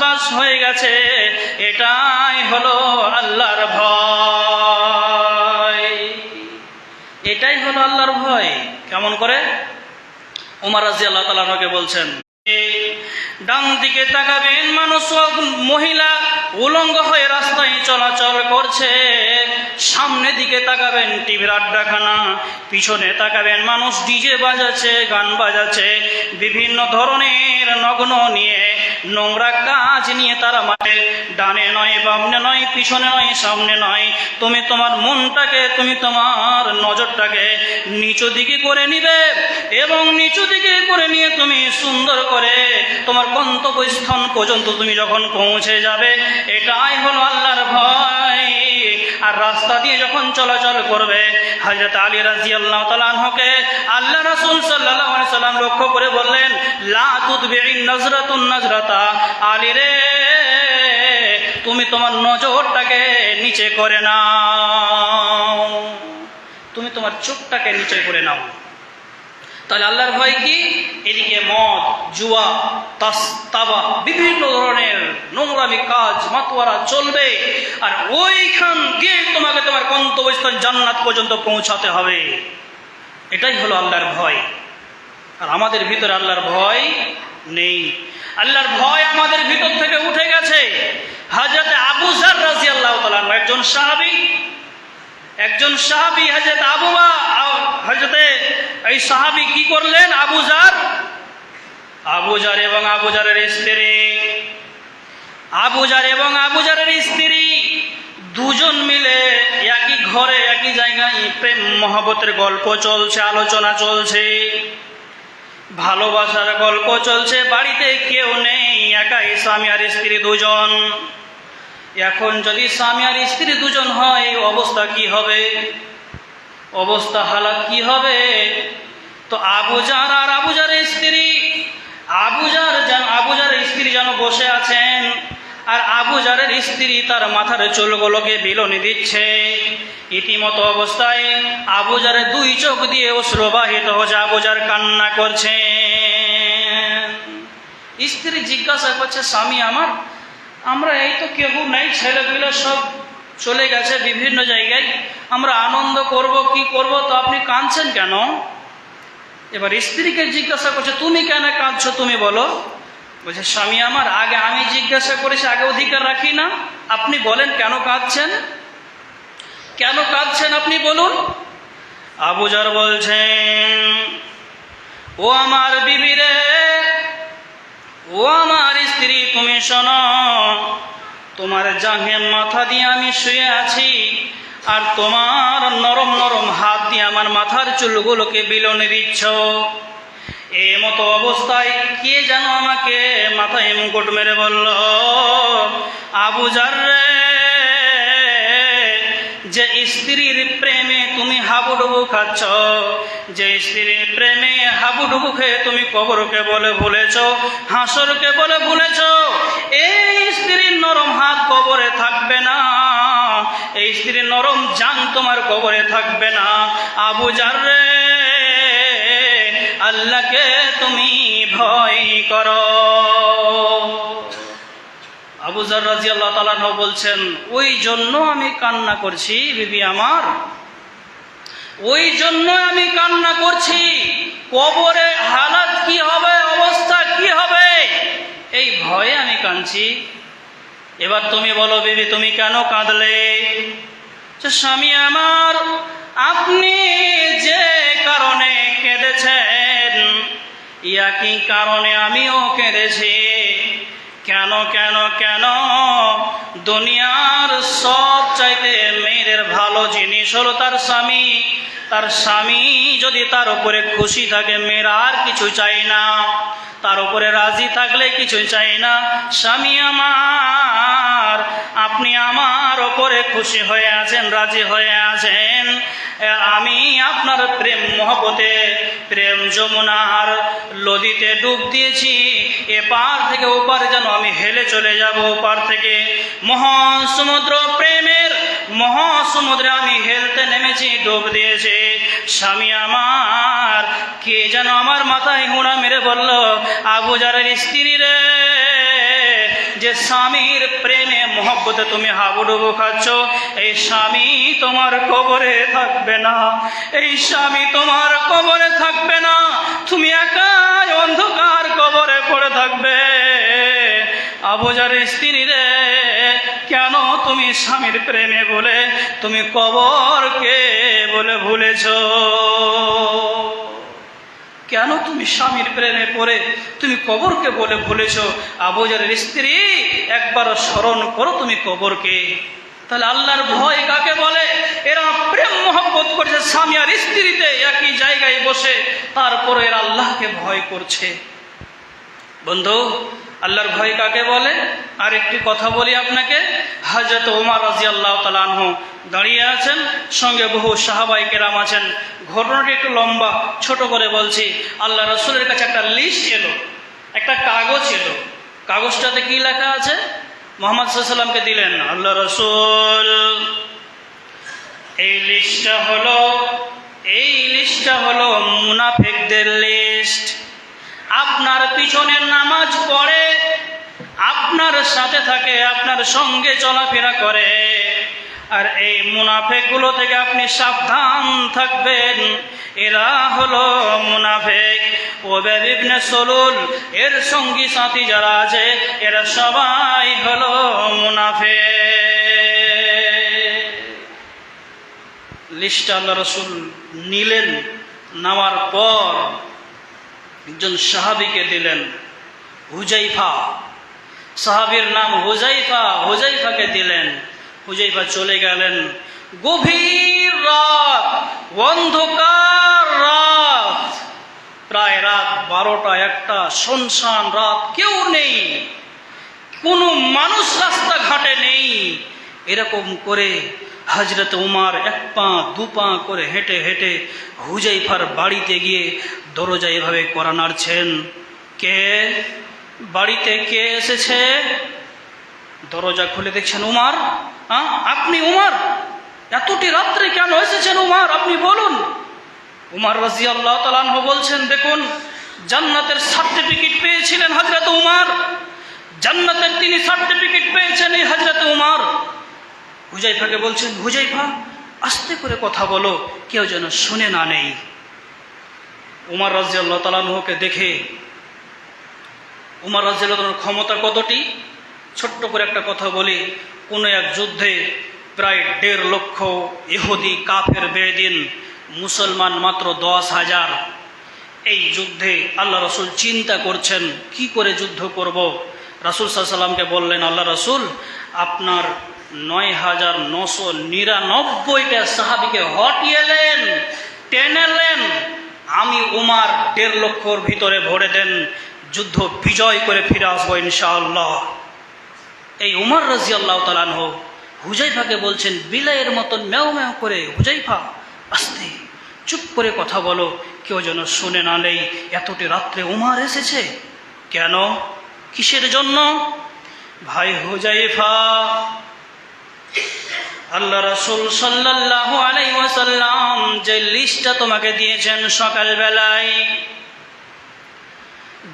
বাস হয়ে গেছে, এটাই হলো আল্লাহর ভয়। এটাই হলো আল্লাহর ভয়। কেমন করে? উমার রাজি আল্লাহ তালাকে বলছেন, ডান দিকে তাকাবেন, মানুষ মহিলা উলঙ্গ হয়ে রাস্তায় চলাচল করছে। সামনে দিকে তাকাবেন, টিভির আড্ডাখানা, পিছনে তাকাবেন, মানুষ ডিজে বাজাচ্ছে, গান বাজাচ্ছে, বিভিন্ন ধরনের নগ্ন নিয়ে নোংরা কাজ নিয়ে তারা মাঠে। ডানে নয়, বামনে নয়, পিছনে নয়, সামনে নয়। তুমি তোমার মনটাকে, তুমি তোমার নজরটাকে নিচু দিকে করে নিবে এবং নিচু দিকে করে নিয়ে তুমি সুন্দর করে তোমার গন্তব্যস্থান পর্যন্ত তুমি যখন পৌঁছে যাবে, এটাই হলো আল্লাহর ভয়। আর রাস্তা দিয়ে যখন চলাচল করবে হজরত আলী রাজি আল্লাহ তালাহকে আল্লাহ রাসুল সাল্লাহ সাল্লাম লক্ষ্য করে বললেন, লা নজরাতুন নজরাতা। আলী রে, তুমি তোমার নজরটাকে নিচে করে নাও। তুমি তোমার চোখটাকে নিচে করে নাও। তাহলে আল্লাহর ভয় কি? এদিকে মদ, জুয়া তাবা, বিভিন্ন ধরনের নোংরামি কাজ, মাতোয়ারা চলবে। আর ওইখান দিয়ে তোমাকে তোমার গন্তব্যস্থান জান্নাত পর্যন্ত পৌঁছাতে হবে। এটাই হলো আল্লাহর ভয়। আর আমাদের ভিতরে আল্লাহর ভয় নেই। আল্লাহর ভয় আমাদের ভিতর থেকে উঠে গেছে। হাজরত আবু জার রাজি আল্লাহ একজন সাহাবী একজন সাহাবি হজরত আবুবা হজরতে এই সাহাবি কি করলেন? আবু আবুজার আবুজার এবং আবুজারের স্ত্রী। আবুজার এবং আবুজারের স্ত্রী দুজন মিলে একই ঘরে, একই জায়গায় প্রেম, মহব্বতের গল্প চলছে, আলোচনা চলছে। ভালোবাসার গল্প চলছে। বাড়িতে কেউ নেই একাই স্বামী আর স্ত্রী দুজন। এখন যদি স্বামী আর স্ত্রী দুজন হয় অবস্থা কি হবে? অবস্থা হালাত কি হবে? তো আবুজার আর আবুজারের স্ত্রী আবুজার যেন আবুজার স্ত্রী যেন বসে আছেন, আর আবুজারের স্ত্রী তার মাথার চুলগুলোকে বিলনি দিচ্ছে। ইতিমতো অবস্থায় আবুজারের দুই চোখ দিয়ে অশ্রবাহিত হচ্ছে আবুজার কান্না করছে স্ত্রী জিজ্ঞাসা করছে, স্বামী, আমার আমরা এই তো কেউ নাই ছেলেগুলো সব চলে গেছে বিভিন্ন জায়গায়। আমরা আনন্দ করব, কি করব, তো আপনি কাঁদছেন কেন? এবার স্ত্রীকে জিজ্ঞাসা করছে, তুমি কেন কাঁদছো? তুমি বলো। বলছে, স্বামী আমার, আগে আমি জিজ্ঞাসা করেছি, আগে অধিকার রাখি না। আপনি বলেন, কেন কাঁদছেন? কেন কাঁদছেন আপনি বলুন? আবুজার বলছেন, ও আমার বিবিরে ও আমার স্ত্রী তুমি শোনো, তোমার জাঙ্গে মাথা দিয়ে আমি শুয়ে আছি, আর তোমার নরম নরম হাত দিয়ে আমার মাথার চুলগুলোকে বিলনে দিচ্ছ। এ মতো অবস্থায় কে যেন আমাকে মাথায় মুকুট মেরে বলল আবুজার রে যে স্ত্রীর প্রেমে তুমি হাবুডুবু খাচ্ছ, যে স্ত্রীর প্রেমে হাবুডুবু খেয়ে তুমি কবরকে বলে ভুলেছ হাসরকে বলে ভুলেছ, এই স্ত্রীর নরম হাত কবরে থাকবে না, এই স্ত্রীর নরম জান তোমার কবরে থাকবে না। আবু রে, আল্লাহকে তুমি ভয় করো। আবুজার রাজি আল্লাহ তালাহ বলছেন, ওই জন্য আমি কান্না করছি, বিবি আমার। ওই জন্য আমি কান্না করছি। কবরে হালাত কি হবে, অবস্থা কি হবে? এই ভয়ে আমি কাঁদছি। এবার তুমি বলো, বিবি, তুমি কেন কাঁদলে? স্বামী আমার, আপনি যে কারণে কেঁদেছেন, ইয়াকি কারণে আমিও কেঁদেছি। কেন কেন কেন? দুনিয়ার সব চাইতে মেয়েদের ভালো জিনিস হলো তার স্বামী। তার স্বামী যদি তার উপরে খুশি থাকে, মেয়েরা আর কিছু চাই না। উপরে রাজি থাকলে কিছু চাই না। স্বামী আমার, আপনি আমার ওপরে খুশি হয়ে আছেন, রাজি হয়ে আছেন। আমি আপনার প্রেম মহব্বতে, প্রেম যমুনার নদীতে ডুব দিয়েছি। এপার থেকে ওপার যেন আমি হেলে চলে যাব, ওপার থেকে। মহাসমুদ্র প্রেমের মহাসমুদ্রে আমি হেলতে নেমেছি, ডুব দিয়েছি। স্বামী আমার, কে যেন আমার মাথায় হুঁড়া মেরে বলল আবুজারের স্ত্রী রে, যে স্বামীর প্রেমে, মহব্বতে তুমি হাবুডুবু খাচ্ছ, এই স্বামী তোমার কবরে থাকবে না। এই স্বামী তোমার কবরে থাকবে না। তুমি একাই অন্ধকার কবরে পড়ে থাকবে। আবুজার স্ত্রী রে, কেন তুমি স্বামীর প্রেমে বলে, তুমি কবরকে বলে ভুলেছ? কেন তুমি স্বামীর প্রেমে পড়ে তুমি কবরকে বলে ভুলেছ? আবুজারের স্ত্রী একবার স্মরণ করো তুমি কবরকে। তাহলে আল্লাহর ভয় কাকে বলে? এরা প্রেম মহব্বত করছে স্বামী আর স্ত্রীতে একই জায়গায় বসে, তারপরে এরা আল্লাহকে ভয় করছে। বন্ধু, আল্লাহর ভয় কাকে বলে? আর একটি কথা বলি আপনাকে। হাজরত ওমর রাজি আল্লাহ তালাহ দাঁড়িয়ে আছেন। সঙ্গে বহু সাহাবাই কেরাম আছেন। ঘটনাটি একটু লম্বা, ছোট করে বলছি। আল্লাহ রসুলের কাছে একটা লিস্ট এলো, একটা কাগজ এলো। কাগজটাতে কি লেখা আছে? মোহাম্মদ সাল্লামকে দিলেন? আল্লাহ রসুল। এই লিস্টটা হলো, এই লিস্টটা হলো মুনাফেকদের লিস্ট আপনার পিছনের নামাজ পড়ে, আপনার সাথে থাকে, আপনার সঙ্গে চলাফেরা করে। আর এই মুনাফেকগুলো থেকে আপনি সাবধান থাকবেন। এরা হলো মুনাফেক। ইবনে সলুল, এর সঙ্গী সাথী যারা আছে, এরা সবাই হলো মুনাফেক। লিস্ট রসুল নিলেন, নামার পর একজন সাহাবিকে দিলেন, হুজাইফা। সাহাবির নাম হুজাইফা, হুজাইফাকে দিলেন। হুজাইফা চলে গেলেন। গভীর রাত, অন্ধকার রাত। প্রায় রাত বারোটা, একটা শুনশান রাত, কেউ নেই। কোনো মানুষ রাস্তাঘাটে নেই। এরকম করে হজরত উমার এক পা, দু পা করে হেঁটে হেঁটে হুজাইফার বাড়িতে গিয়ে দরজা এভাবে করা নাড়ছেন। কে? বাড়িতে কে এসেছে? দরজা খুলে দেখছেন উমার হ্যাঁ আপনি উমার? এতটি রাত্রে কেন এসেছেন উমার? আপনি বলুন। উমার রাজি আল্লাহ তালাহ বলছেন, দেখুন, জান্নাতের সার্টিফিকেট পেয়েছিলেন হজরত উমার। জান্নাতের তিনি সার্টিফিকেট পেয়েছেন এই হজরত উমার। হুজাইফাকে বলছেন, হুজাইফা, আস্তে করে কথা বলো, কেউ যেন শুনে না নেই। উমার রাজি আল্লাহ তালাহকে দেখে, উমার রাজি আল্লাহ ক্ষমতা কতটি? ছোট্ট করে একটা কথা বলি। কোনো এক যুদ্ধে প্রায় দেড় লক্ষ ইহুদি কাফের বেদিন, মুসলমান মাত্র দশ হাজার। এই যুদ্ধে আল্লাহ রসুল চিন্তা করছেন, কি করে যুদ্ধ করব? রাসুল সাল্লামকে বললেন, আল্লাহ রসুল, আপনার নয় হাজার নশো নিরানব্বইটা সাহাবিকে হটিয়েলেন টেনেলেন আমি উমার দেড় লক্ষর ভিতরে ভরে দেন। যুদ্ধ বিজয় করে ফিরে আসব ইনশাআল্লাহ। এই উমর রাজি আল্লাহ তালানহ হুজাইফাকে বলছেন, বিলাইয়ের মতন ম্যাও ম্যাও করে হুজাইফা, আস্তে চুপ করে কথা বলো, কেউ যেন শুনে না নেই, এতটি রাত্রে উমার এসেছে। কেন? কিসের জন্য? ভাই হুজাইফা, আল্লাহ রাসূল সাল্লাল্লাহু আলাইহি ওয়াসাল্লাম যে লিস্টটা তোমাকে দিয়েছেন সকালবেলায়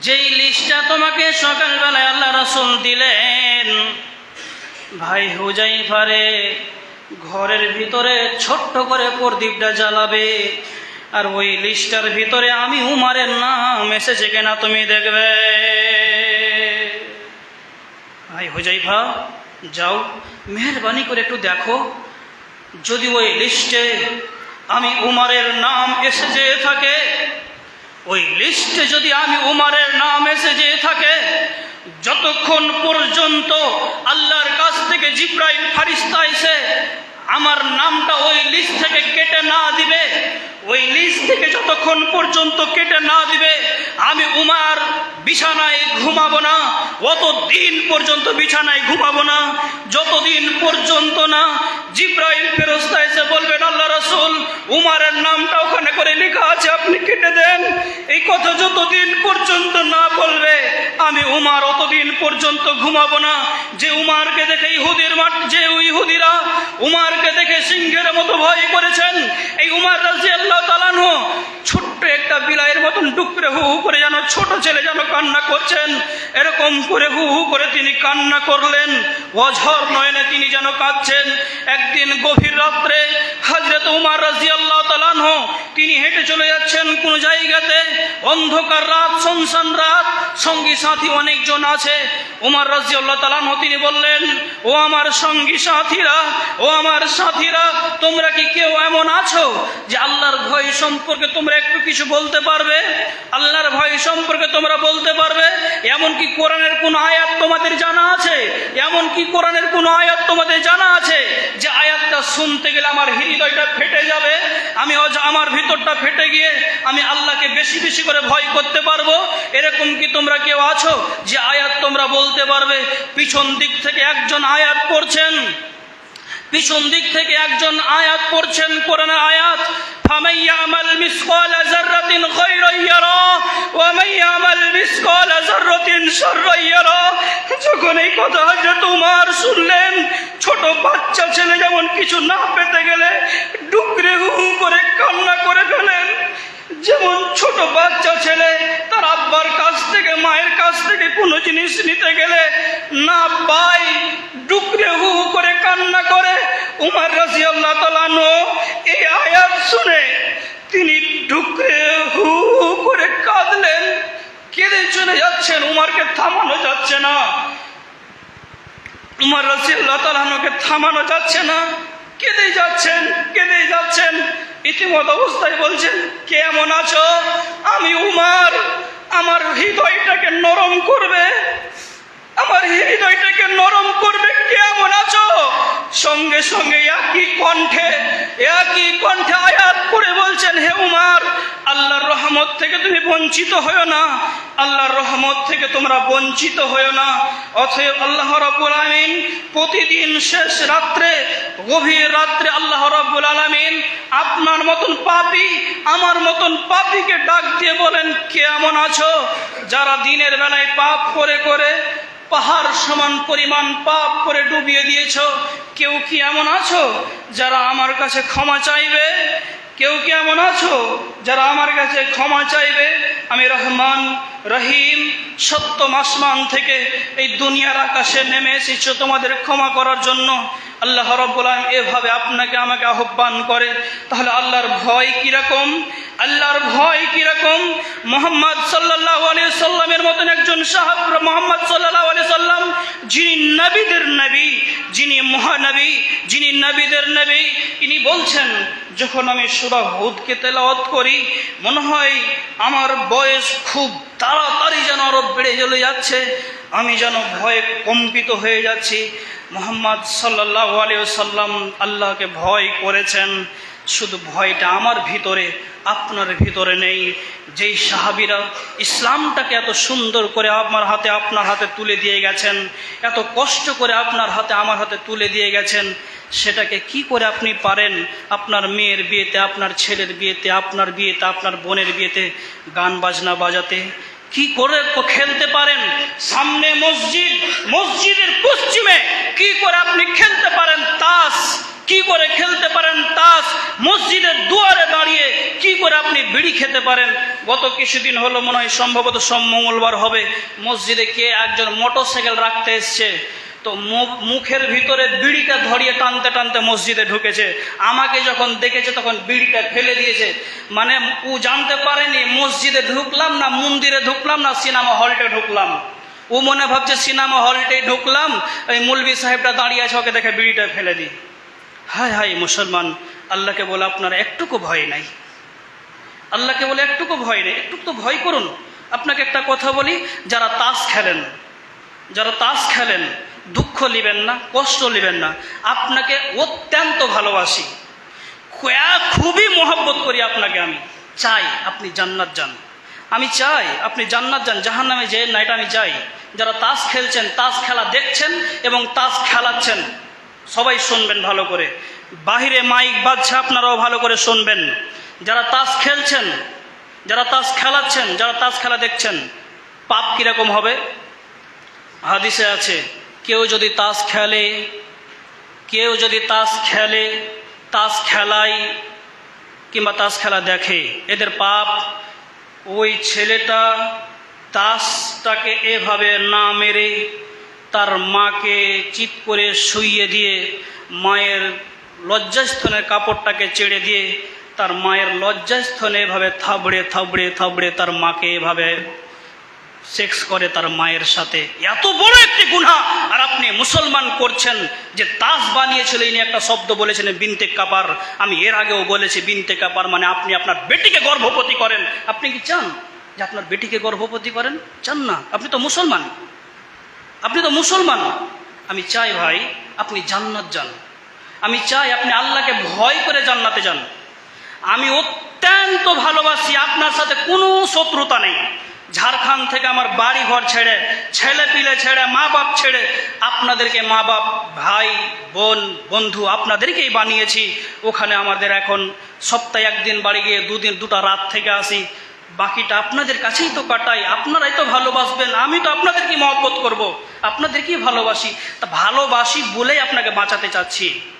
যেই লিস্টটা তোমাকে সকালবেলায় আল্লাহ রাসূল দিলেন, ভাই হুজাইফারে ঘরের ভিতরে ছোট্ট করে প্রদীপটা জ্বালাবে, আর ওই লিস্টার ভিতরে আমি উমারের নাম এসেছে কিনা তুমি দেখবে। ভাই হুজাই হুজাইফা, যাও, মেহরবানি করে একটু দেখো, যদি ওই লিস্টে আমি উমারের নাম এসে যেয়ে থাকে ওই লিস্টে যদি আমি উমারের নাম এসে যেয়ে থাকে, যতক্ষণ পর্যন্ত আল্লাহর কাছ থেকে জিব্রাইল ফারিস্তা এসে আমার নামটা ওই লিস্ট থেকে কেটে না দিবে, ওই লিস্ট থেকে যতক্ষণ পর্যন্ত কেটে না দিবে, আমি উমার বিছানায় ঘুমাবো না অত দিন পর্যন্ত বিছানায় ঘুমাবো না যতদিন পর্যন্ত না জিব্রাইল ফেরস্তা এসে বলবেন, আল্লাহ রসুল, উমারের নামটা ওখানে করে লেখা আছে, আপনি কেটে দেন। এই কথা যতদিন পর্যন্ত না বলবে, আমি উমার অতদিন পর্যন্ত ঘুমাবো না। যে উমারকে দেখে ইহুদির মাঠ, যে ইহুদিরা উমারকে দেখে সিংহের মতো ভয় করেছেন, এই উমার রাজি আল্লাহ তালানহ ছোট্ট একটা বিলাইয়ের মতন ডুকরে হু হু করে যেন ছোট ছেলে যেন কান্না করছেন, এরকম করে হু হু করে তিনি কান্না করলেন। অঝর নয়নে তিনি যেন কাঁদছেন। একদিন গভীর রাত্রে হাজরত উমার রাজি আল্লাহ তালানহ তিনি হেঁটে চলে যাচ্ছেন কোন জায়গাতে। অন্ধকার রাত শমশান রাত, সঙ্গী সাথী অনেকজন আছে। উমার রাজি আল্লাহ তালানহ তিনি বললেন, ও আমার সঙ্গী সাথীরা, ও আমার সাথীরা, তোমরা কি কেউ এমন আছো যে আল্লাহর ভয় সম্পর্কে তোমরা একটু কিছু বলতে পারবে? আল্লাহর ভয় সম্পর্কে তোমরা বলতে পারবে? এমন কি কোরআনের কোন আয়াত তোমাদের জানা আছে? এমন কি কোরআনের কোন আয়াত তোমাদের জানা আছে যে আয়াতটা শুনতে গেলে আমার হৃদয়টা ফেটে যাবে? আমি আমার ভিতরটা ফেটে গিয়ে আমি আল্লাহকে বেশি বেশি করে ভয় করতে পারব? এরকম কি তোমরা কেউ আছো যে আয়াত তোমরা বলতে পারবে, পিছন দিক থেকে একজন আয়াত পড়ছেন। পিছন দিক থেকে একজন আয়াত পড়ছেন কোরআনের আয়াত। যখন এই কথা হযরত উমর শুনলেন, ছোট বাচ্চা ছেলে যেমন কিছু না পেতে গেলে ডুকরে হু করে কান্না করে ফেলেন, যেমন ছোট বাচ্চা ছেলে তার আব্বার কাছ থেকে মায়ের কাছ থেকে কোনো জিনিস নিতে গেলে না পাই, ডুকরে হু হু করে কান্না করে। উমার রাজি আল্লাহ তালানো এই আয়াত শুনে তিনি ডুকরে হু হু করে কাঁদলেন। কেঁদে চলে যাচ্ছেন, উমারকে থামানো যাচ্ছে না। উমার রাজিয়াল্লাহ তালাহকে থামানো যাচ্ছে না। কেঁদে যাচ্ছেন কেঁদে যাচ্ছেন। ইতিমত অবস্থায় বলছেন কেমন আছো? আমি উমার। আমার হৃদয়টাকে নরম করবে। আমার হৃদয়টাকে নরম করবে। কেমন আছো? সঙ্গে সঙ্গে একই কণ্ঠে একই কণ্ঠে আয়াত করে বলছেন, হে উমার, আল্লাহর রহমত থেকে তুমি বঞ্চিত হয়েও না। আল্লাহর রহমত থেকে তোমরা বঞ্চিত হয়েও না। অতএব আল্লাহ রাব্বুল আলামিন প্রতিদিন শেষ রাত্রে, গভীর রাত্রে আল্লাহ রাব্বুল আলামিন আপনার মতন পাপী, আমার মতন পাপীকে ডাক দিয়ে বলেন কেমন আছো যারা দিনের বেলায় পাপ করে করে পাহাড় সমান পরিমাণ পাপ করে ডুবিয়ে দিয়েছ? কেউ কি এমন আছো যারা আমার কাছে ক্ষমা চাইবে? কেউ কি এমন আছো যারা আমার কাছে ক্ষমা চাইবে? আমি রহমান, রহিম সত্যম আসমান থেকে এই দুনিয়ার আকাশে নেমে এসেছ তোমাদের ক্ষমা করার জন্য। আল্লাহ রব্বুল আলামিন এভাবে আপনাকে আমাকে আহ্বান করে। তাহলে আল্লাহর ভয় কীরকম? আল্লাহর ভয় কীরকম? মোহাম্মদ সাল্লাহ আলিয়া সাল্লামের মতন একজন সাহাব, মোহাম্মদ সাল্লাহ আলিয়া সাল্লাম, যিনি নবীদের নবী, যিনি মহানবী, যিনি নবীদের নবী, তিনি বলছেন, যখন আমি সুরা হুদকে তেলাওয়াত করি, মনে হয় আমার বয়স খুব তাড়াতাড়ি যেন আরও বেড়ে চলে যাচ্ছে। আমি যেন ভয়ে কম্পিত হয়ে যাচ্ছি। মোহাম্মদ সাল্লাহ সাল্লাম আল্লাহকে ভয় করেছেন। শুধু ভয়টা আমার ভিতরে, আপনার ভিতরে নেই। যেই সাহাবিরা ইসলামটাকে এত সুন্দর করে আমার হাতে, আপনার হাতে তুলে দিয়ে গেছেন, এত কষ্ট করে আপনার হাতে, আমার হাতে তুলে দিয়ে গেছেন, সেটাকে কি করে আপনি পারেন? আপনার মেয়ের বিয়েতে, আপনার ছেলের বিয়েতে, আপনার বিয়েতে, আপনার বোনের বিয়েতে গান বাজনা বাজাতে কি করে খেলতে পারেন? সামনে মসজিদ, মসজিদের পশ্চিমে কি করে আপনি খেলতে পারেন? তাস, কি করে খেলতে পারেন? তাস, মসজিদের দুয়ারে দাঁড়িয়ে কি করে আপনি বিড়ি খেতে পারেন? গত কিছুদিন হলো মনে হয় সম্ভবত সব মঙ্গলবার হবে। মসজিদে কে একজন মোটরসাইকেল রাখতে এসছে। তো মুখের ভিতরে বিড়িটা ধরিয়ে টানতে টানতে মসজিদে ঢুকেছে। আমাকে যখন দেখেছে, তখন বিড়িটা ফেলে দিয়েছে। মানে ও জানতে পারেনি, মসজিদে ঢুকলাম না, মন্দিরে ঢুকলাম না, সিনেমা হলটে ঢুকলাম। ও মনে ভাবছে, সিনেমা হলটে ঢুকলাম। এই মুলবি সাহেবটা দাঁড়িয়ে আছে, ওকে দেখে বিড়িটা ফেলে দিই। হায় হায় মুসলমান, আল্লাহকে বলে আপনার একটুকু ভয় নাই। আল্লাহকে বলে একটুকু ভয় নেই। একটু তো ভয় করুন। আপনাকে একটা কথা বলি, যারা তাস খেলেন, যারা তাস খেলেন দুঃখ নেবেন না, কষ্ট নেবেন না। আপনাকে অত্যন্ত ভালোবাসি। খুবই মহব্বত করি আপনাকে আমি। চাই আপনি জান্নাত যান। আমি চাই আপনি জান্নাত যান জাহান নামে যেন না এটা আমি চাই যারা তাস খেলছেন, তাস খেলা দেখছেন এবং তাস খেলাচ্ছেন, সবাই শুনবেন ভালো করে। বাহিরে মাইক বাজছে, আপনারাও ভালো করে শুনবেন। যারা তাস খেলছেন, যারা তাস খেলাচ্ছেন, যারা তাস খেলা দেখছেন, পাপ কীরকম হবে? হাদিসে আছে কেউ যদি তাস খেলে, কেউ যদি তাস খেলে, তাস খেলায় কিংবা তাস খেলা দেখে, এদের পাপ, ওই ছেলেটা তাসটাকে এভাবে না মেরে তার মাকে চিৎ করে শুইয়ে দিয়ে, মায়ের লজ্জাস্থনের কাপড়টাকে চেড়ে দিয়ে, তার মায়ের লজ্জাস্থনে এভাবে থাবড়ে থাবড়ে থাবড়ে তার মাকে এভাবে সেক্স করে তার মায়ের সাথে। এত বড় একটি গুণা আর আপনি মুসলমান করছেন যে তাস বানিয়েছিল, ইনি একটা শব্দ বলেছেন, বিনতে কাপার। আমি এর আগেও বলেছি, বিনতে কাপার মানে আপনি আপনার বেটিকে গর্ভবতী করেন। আপনি কি চান যে আপনার বেটিকে গর্ভবতী করেন? চান না। আপনি তো মুসলমান। আপনি তো মুসলমান। আমি চাই ভাই, আপনি জান্নাত যান। আমি চাই আপনি আল্লাহকে ভয় করে জান্নাতে যান। আমি অত্যন্ত ভালোবাসি, আপনার সাথে কোনো শত্রুতা নেই। ঝাড়খণ্ড থেকে আমার বাড়ি ঘর ছেড়ে, ছেলে পিলে ছেড়ে, মা বাপ ছেড়ে আপনাদেরকে মা বাপ, ভাই, বোন, বন্ধু আপনাদেরকেই বানিয়েছি। ওখানে আমাদের এখন সপ্তাহে একদিন বাড়ি গিয়ে দুদিন, দুটা রাত থেকে আসি। বাকিটা আপনাদের কাছেই তো কাটাই। আপনারাই তো ভালোবাসবেন। আমি তো আপনাদেরকে মহব্বত করব? আপনাদেরকেই ভালোবাসি? তা ভালোবাসি বলেই আপনাকে বাঁচাতে চাচ্ছি।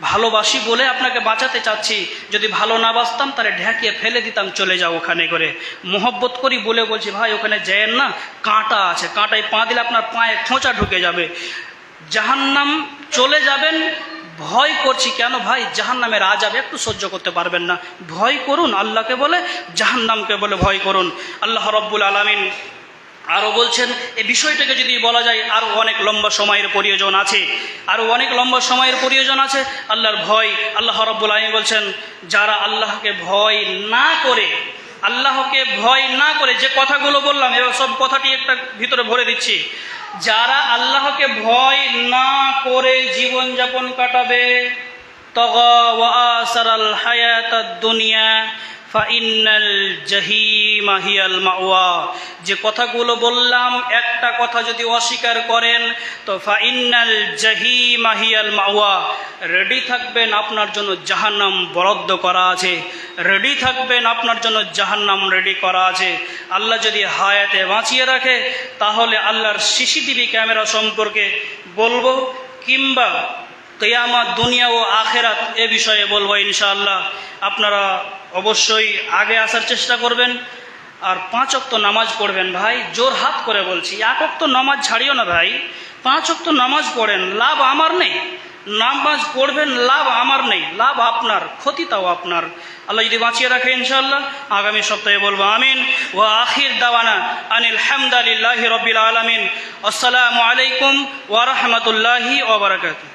ভালোবাসি বলে আপনাকে বাঁচাতে চাচ্ছি। যদি ভালো না বাঁচতাম, তাহলে ঢেকিয়ে ফেলে দিতাম, চলে যাও ওখানে করে। মোহব্বত করি বলে বলছি, ভাই, ওখানে যেয়েন না কাঁটা আছে। কাঁটায় পা দিলে আপনার পায়ে খোঁচা ঢুকে যাবে। জাহান্নাম চলে যাবেন, ভয় করছি কেন ভাই? জাহান্নামের আজাব একটু সহ্য করতে পারবেন না। ভয় করুন, আল্লাহকে বলে, জাহান্নামকে বলে ভয় করুন। আল্লাহ রব্বুল আলমিন আরও বলছেন এই বিষয়টাকে যদি বলা যায়, আরও অনেক লম্বা সময়ের প্রয়োজন আছে। আরও অনেক লম্বা সময়ের প্রয়োজন আছে। আল্লাহর ভয়, আল্লাহ রব্বুল আলমী বলছেন, যারা আল্লাহকে ভয় না করে, আল্লাহকে ভয় না করে, যে কথাগুলো বললাম, এবার সব কথাটি একটা ভিতরে ভরে দিচ্ছি। যারা আল্লাহকে ভয় না করে জীবনযাপন কাটাবে, তগা ওয়া আসারাল হায়াতাদ দুনিয়া যে কথাগুলো বললাম, একটা কথা যদি অস্বীকার করেন, তো ফাইনাল জাহি মাহিয়াল মাওয়া। রেডি থাকবেন আপনার জন্য জাহান্নাম বরাদ্দ করা আছে। রেডি থাকবেন আপনার জন্য জাহান্নাম রেডি করা আছে। আল্লাহ যদি হায়াতে বাঁচিয়ে রাখে, তাহলে আল্লাহর সিসিটিভি ক্যামেরা সম্পর্কে বলব, কিংবা কেয়ামত, দুনিয়া ও আখেরাত এ বিষয়ে বলব ইনশাআল্লাহ। আপনারা অবশ্যই আগে আসার চেষ্টা করবেন আর পাঁচ অক্ত নামাজ পড়বেন ভাই, জোর হাত করে বলছি। এক অক্ত নামাজ ছাড়িও না ভাই, পাঁচ অক্ত নামাজ পড়েন, লাভ আমার নেই। নামাজ পড়বেন, লাভ আমার নেই, লাভ আপনার, ক্ষতি তাও আপনার। আল্লাহ যদি বাঁচিয়ে রাখে ইনশাল্লাহ আগামী সপ্তাহে বলব আমিন। ও আখির দাওয়ানা আনিল হামদালিল্লাহি রবিল আলমিন। আসসালামু আলাইকুম ওয়া রাহমাতুল্লাহি ওয়া বারাকাতুহু।